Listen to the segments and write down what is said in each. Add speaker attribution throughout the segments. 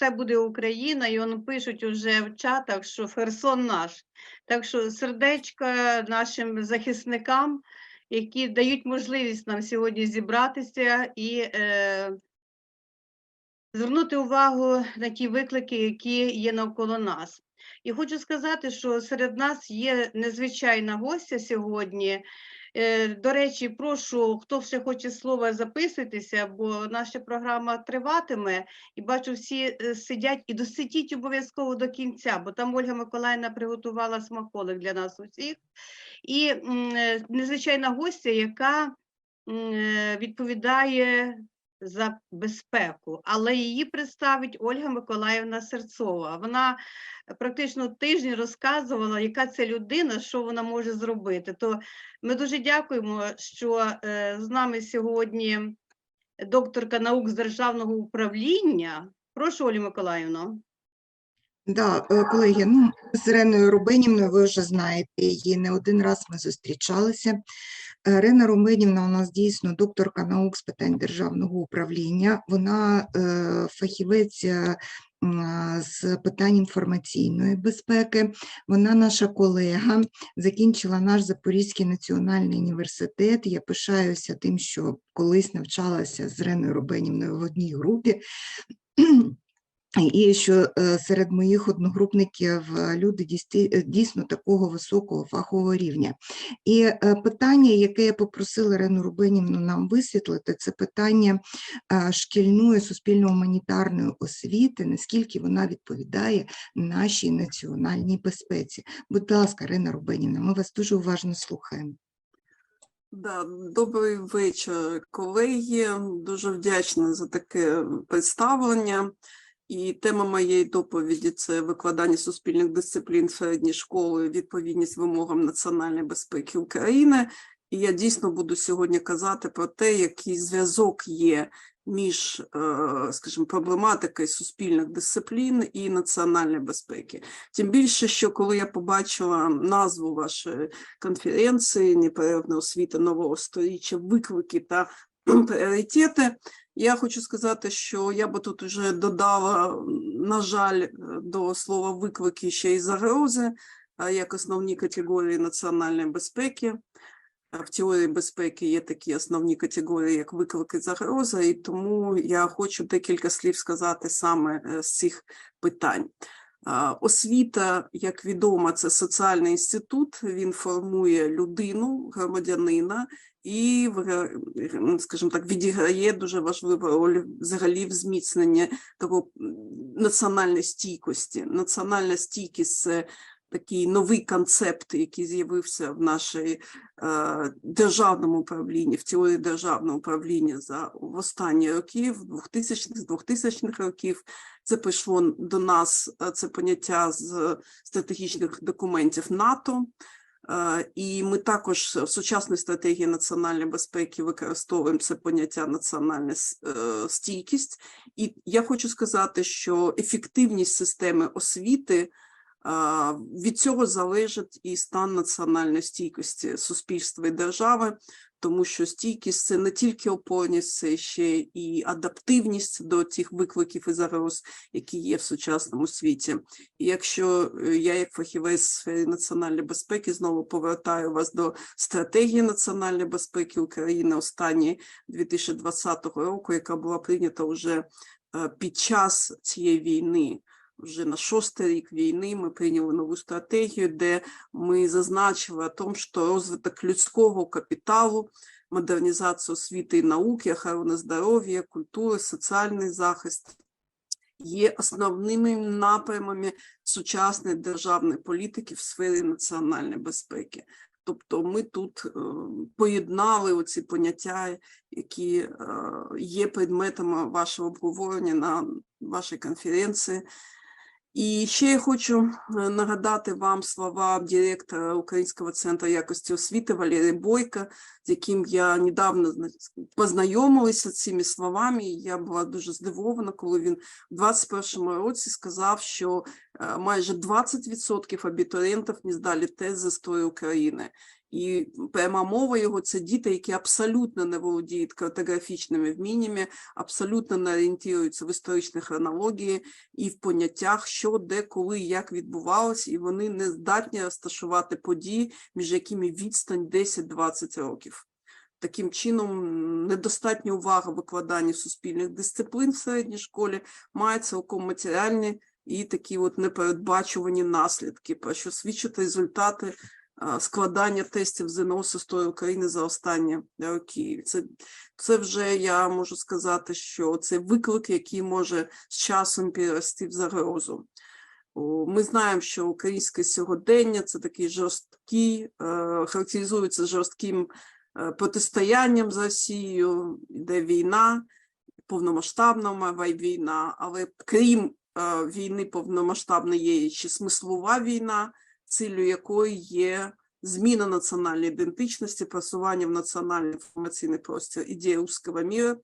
Speaker 1: це буде Україна, і вони пишуть уже в чатах, що Херсон наш. Так що сердечко нашим захисникам, які дають можливість нам сьогодні зібратися і е, звернути увагу на ті виклики, які є навколо нас. І хочу сказати, що серед нас є незвичайна гостя сьогодні. Е, До речі, прошу, хто ще хоче слова, записуйтеся, бо наша програма триватиме. І бачу, всі е, сидять і досидіть обов'язково до кінця, бо там Ольга Миколаївна приготувала смаколик для нас усіх. І е, незвичайна гостя, яка відповідає за безпеку, але її представить Ольга Миколаївна Серцова. Вона практично тиждень розказувала, яка це людина, що вона може зробити. То ми дуже дякуємо, що е, з нами сьогодні докторка наук з державного управління. Прошу, Олі Миколаївна.
Speaker 2: Да, е, колеги, ну, з Іреною Рубинівною ви вже знаєте її, не один раз ми зустрічалися. Рена Рубинівна у нас дійсно докторка наук з питань державного управління. Вона е, фахівець е, з питань інформаційної безпеки. Вона наша колега, закінчила наш Запорізький національний університет. Я пишаюся тим, що колись навчалася з Реною Рубинівною в одній групі. І що е, серед моїх одногрупників е, люди е, дійсно такого високого фахового рівня. І питання, яке я попросила Ірену Рубинівну нам висвітлити, це питання шкільної суспільно-гуманітарної освіти, наскільки вона відповідає нашій національній безпеці. Будь ласка, Ірина Рубинівна, ми вас дуже уважно слухаємо.
Speaker 3: Да, добрий вечір, колеги. Дуже вдячна за таке представлення. І тема моєї доповіді це викладання суспільних дисциплін середньої школи, відповідність вимогам національної безпеки України. І я дійсно буду сьогодні казати про те, який зв'язок є між, е, скажімо, проблематикою суспільних дисциплін і національної безпеки. Тим більше, що коли я побачила назву вашої конференції «Неперервна освіта нового сторіччя. Виклики та пріоритети. Я хочу сказати, що я би тут вже додала, на жаль, е, до слова виклики ще й загрози, як основні категорії національної безпеки. В теорії безпеки є такі основні категорії, як виклики загроза, і тому я хочу декілька слів сказати саме е, з цих питань. Освіта, як відомо, це соціальний інститут, він формує людину, громадянина, і, скажімо так, відіграє дуже важливу роль взагалі в зміцненні такого національної стійкості. Національна стійкість це такий новий концепт, який з'явився в нашій е, державному управлінні, в теорії державного управління за в останні роки, в 2000-х, з 2000-х років. Це прийшло до нас е, це поняття з стратегічних документів НАТО. І ми також в сучасній стратегії національної безпеки використовуємо це поняття національна е, стійкість. І я хочу сказати, що ефективність системи освіти від цього залежить і стан національної стійкості суспільства і держави, тому що стійкість це не тільки опорність, це ще і адаптивність до тих викликів і загроз, які є в сучасному світі. І якщо е, я, як фахівець сфері національної безпеки, знову повертаю вас до стратегії національної безпеки України останньої 2020 року, яка була прийнята вже е, під час цієї війни. Вже на шостий рік війни ми прийняли нову стратегію, де ми зазначили о том, що розвиток людського капіталу, модернізація освіти і науки, охорона здоров'я, культури, соціальний захист є основними напрямами сучасної державної політики в сфері національної безпеки. Тобто ми тут е, поєднали оці поняття, які е, є предметами вашого обговорення на вашій конференції. І ще я хочу е, нагадати вам слова директора Українського центру якості освіти Валерія Бойка, з яким я недавно познайомилася цими словами. Я була дуже здивована, коли він в 21-му році сказав, що е, майже 20% абітурієнтів не здали тест з історії України. І пряма мова його це діти, які абсолютно не володіють картографічними вміннями, абсолютно не орієнтуються в історичній хронології і в поняттях, що, де, коли, як відбувалось, і вони не здатні розташувати події, між якими відстань 10-20 років. Таким чином, недостатня увага викладання суспільних дисциплін в середній школі має цілком матеріальні і такі от непередбачувані наслідки, про що свідчать результати складання тестів ЗНО з історії України за останні роки. Це, це вже я можу сказати, що це виклик, який може з часом перерости в загрозу. Ми знаємо, що українське сьогодення це такий жорсткий, е, характеризується жорстким е, протистоянням з Росією, йде війна, повномасштабна війна, але крім е, війни повномасштабної є ще смислова війна, цілею якої є зміна національної ідентичності, просування в національний інформаційний простір ідея узкого міра.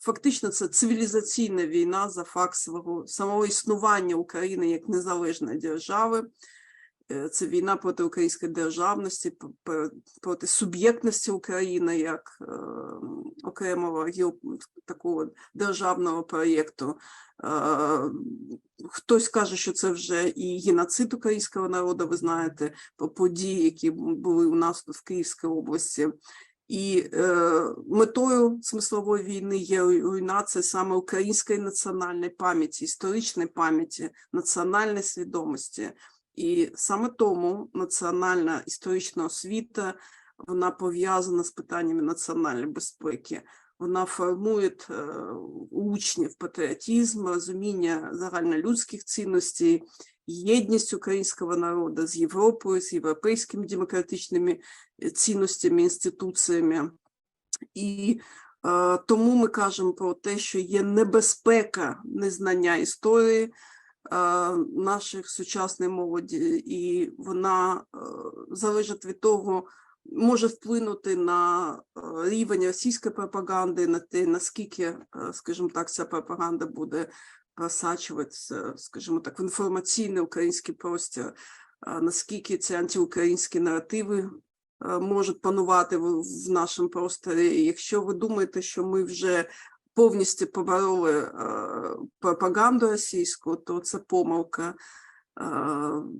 Speaker 3: Фактично, це цивілізаційна війна за факт свого самого існування України як незалежної держави. Е, Це війна проти української державності, проти суб'єктності України як е, окремого такого державного проєкту. Е, Хтось каже, що це вже і геноцид українського народу, ви знаєте, по події, які були у нас тут в Київській області. І е, метою смислової війни є руйнація саме української національної пам'яті, історичної пам'яті, національної свідомості. І саме тому національна історична освіта вона пов'язана з питаннями національної безпеки. Вона формує е, учнів патріотизм, розуміння загальнолюдських цінностей, єдність українського народу з Європою, з європейськими демократичними е, цінностями, інституціями. І е, тому ми кажемо про те, що є небезпека незнання історії наших сучасної молоді, і вона е, залежить від того, може вплинути на е, рівень російської пропаганди, на те, наскільки, е, скажімо так, ця пропаганда буде просачуватися, скажімо так, в інформаційний український простір, е, наскільки ці антиукраїнські наративи е, можуть панувати в нашому просторі. Якщо ви думаєте, що ми вже повністю побороли е, пропаганду російську, то це помилка. Е,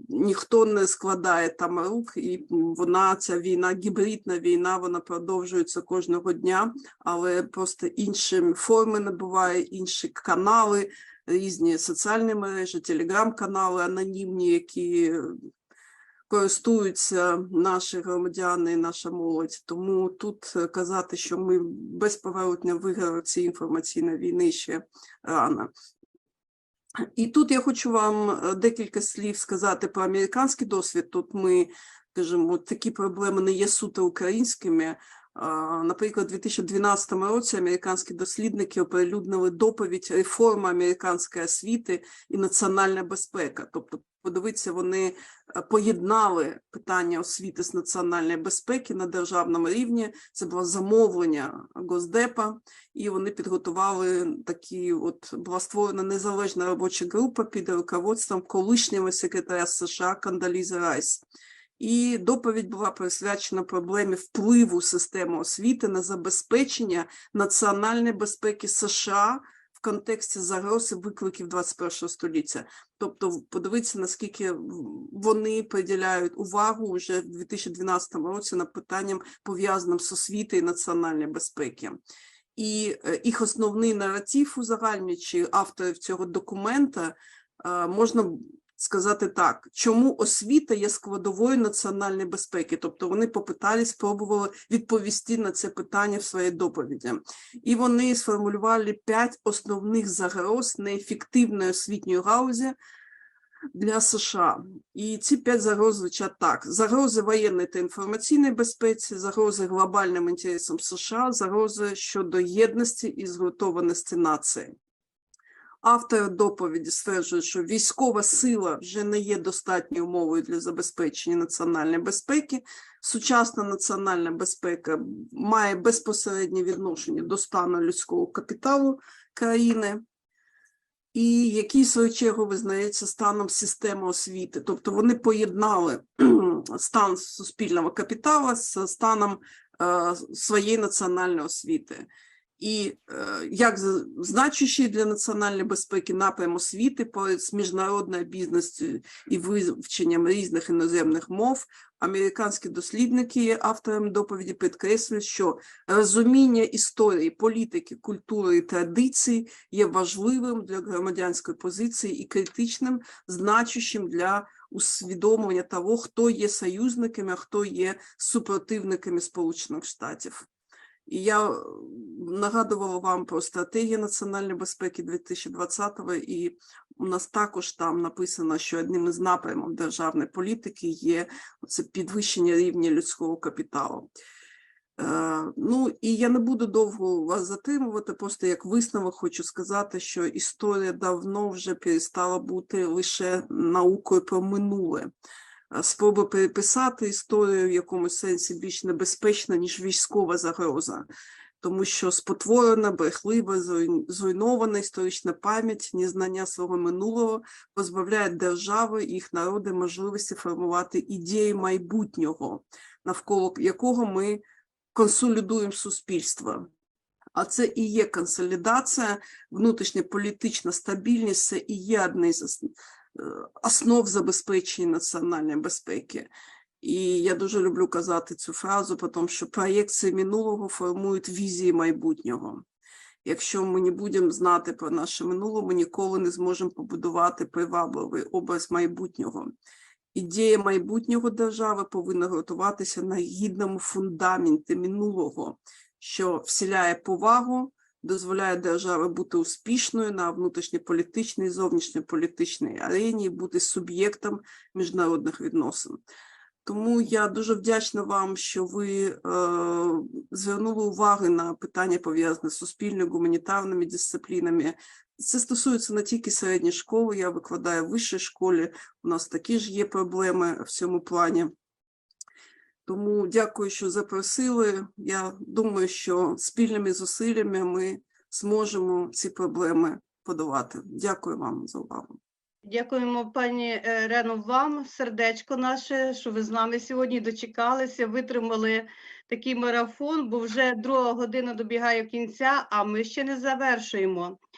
Speaker 3: Ніхто не складає там рук, і вона, ця війна, гібридна війна, вона продовжується кожного дня, але просто інші форми набуває, інші канали, різні соціальні мережі, телеграм-канали анонімні, які користуються наші громадяни наша молодь. Тому тут е, казати, що ми безповоротно виграли ці інформаційні війни ще рано. І тут я хочу вам е, декілька слів сказати про американський досвід. Тут ми, скажімо, такі проблеми не є суто українськими. Наприклад, у 2012 році американські дослідники оприлюднили доповідь реформи американської освіти і національна безпека. Тобто, подивіться, вони е, поєднали питання освіти з національної безпеки на державному рівні. Це було замовлення Госдепа, і вони підготували такі, от була створена незалежна робоча група під руководством колишнього секретаря США Кандалізи Райс. І доповідь була присвячена проблемі впливу системи освіти на забезпечення національної безпеки США в контексті загроз і викликів 21 століття. Тобто, подивіться, наскільки вони приділяють увагу вже в 2012 році на питанням пов'язаним з освітою і національної безпеки. І е, їх основний наратив узагальнюючи авторів цього документа е, можна сказати так, чому освіта є складовою національної безпеки. Тобто вони попитались, спробували відповісти на це питання в своїй доповіді. І вони сформулювали п'ять основних загроз неефективної освітньої гаузі для США. І ці п'ять загроз звучать так: загрози воєнної та інформаційної безпеці, загрози глобальним інтересам США, загрози щодо єдності і згуртованості нації. Автор доповіді стверджує, що військова сила вже не є достатньою умовою для забезпечення національної безпеки. Сучасна національна безпека має безпосереднє відношення до стану людського капіталу країни. і який, в свою чергу, визнається станом системи освіти. Тобто вони поєднали стан суспільного капіталу з станом е, своєї національної освіти. І е, як значущий для національної безпеки напрям освіти поряд міжнародною бізнесом і вивченням різних іноземних мов, американські дослідники є авторами доповіді підкреслюють, що розуміння історії, політики, культури і традицій є важливим для громадянської позиції і критичним, значущим для усвідомлення того, хто є союзниками, а хто є супротивниками Сполучених Штатів. І я е, нагадувала вам про стратегію національної безпеки 2020-го, і у нас також там написано, що одним із напрямів державної політики є це підвищення рівня людського капіталу. Е, Ну і я не буду довго вас затримувати, просто як висновок хочу сказати, що історія давно вже перестала бути лише наукою про минуле. Е, Спроба переписати історію в якомусь сенсі більш небезпечна, ніж військова загроза, тому що спотворена, брехлива, зруйн- зруйнована історична пам'ять, незнання свого минулого позбавляє держави і їх народи можливості формувати ідеї майбутнього, навколо якого ми консолідуємо суспільство. А це і є консолідація, внутрішня політична стабільність, це і є одне з основ забезпечення національної безпеки. І я дуже люблю казати цю фразу, те, що проєкції минулого формують візії майбутнього. Якщо ми не будемо знати про наше минуле, ми ніколи не зможемо побудувати привабливий образ майбутнього. Ідея майбутнього держави повинна готуватися на гідному фундаменті минулого, що вселяє повагу, дозволяє державі бути успішною на внутрішньополітичній, зовнішньополітичній арені, бути суб'єктом міжнародних відносин. Тому я дуже вдячна вам, що ви е, звернули увагу на питання пов'язані з суспільними гуманітарними дисциплінами. Це стосується не тільки середньої школи, я викладаю в вищій школі, у нас такі ж є проблеми в цьому плані. Тому дякую, що запросили. Я думаю, що спільними зусиллями ми зможемо ці проблеми подолати. Дякую вам за увагу.
Speaker 1: Дякуємо, пані е, Рено, вам, сердечко наше, що ви з нами сьогодні дочекалися, витримали такий марафон, бо вже друга година добігає кінця, а ми ще не завершуємо.